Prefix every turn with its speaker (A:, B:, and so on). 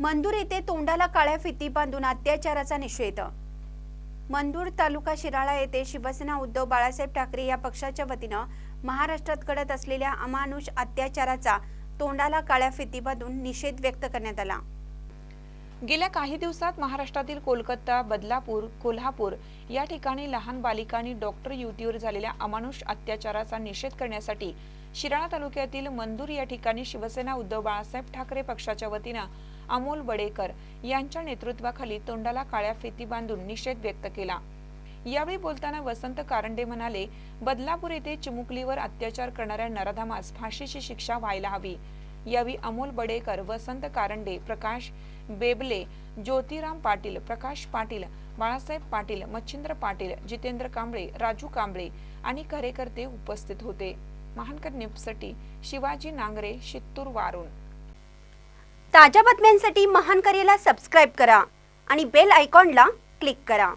A: मंदूर येथे तोंडाला काळ्या फिती बांधून अत्याचाराचा निषेध. मंदूर तालुका शिराळा येथे शिवसेना उद्धव बाळासाहेब ठाकरे या पक्षाच्या वतीनं महाराष्ट्रात घडत असलेल्या अमानुष अत्याचाराचा तोंडाला काळ्या फिती बांधून निषेध व्यक्त करण्यात आला.
B: गेल्या काही दिवसात महाराष्ट्रातील कोलकाता बदलापूर कोल्हापूर या ठिकाणी लहान बालिकांनी डॉक्टर युवतीवर झालेल्या अमानुष अत्याचाराचा निषेध करण्यासाठी शिराळा तालुक्यातील मंदूर या ठिकाणी शिवसेना उद्धव बाळासाहेब ठाकरे पक्षाच्या वतीनं अमोल बडेकर यांच्या नेतृत्वाखाली तोंडाला काळ्या फेती बांधून निषेध व्यक्त केला. यावेळी बोलताना वसंत कारंडे म्हणाले बदलापूर येथे चिमुकलीवर अत्याचार करणाऱ्या नराधमास फाशीची शिक्षा व्हायला हवी. यावेळी अमोल बडेकर वसंत कारंडे प्रकाश बेबले ज्योतिराम पाटील प्रकाश पाटील बाळासाहेब पाटील मच्छिंद्र पाटील जितेंद्र कांबळे राजू कांबळे आणि कार्यकर्ते उपस्थित होते. महानकर न्यूजसाठी शिवाजी नांगरे शित्तूर वारून.
A: ताज्या बातम्यांसाठी महानकरेला सबस्क्राईब करा आणि बेल आयकॉनला क्लिक करा.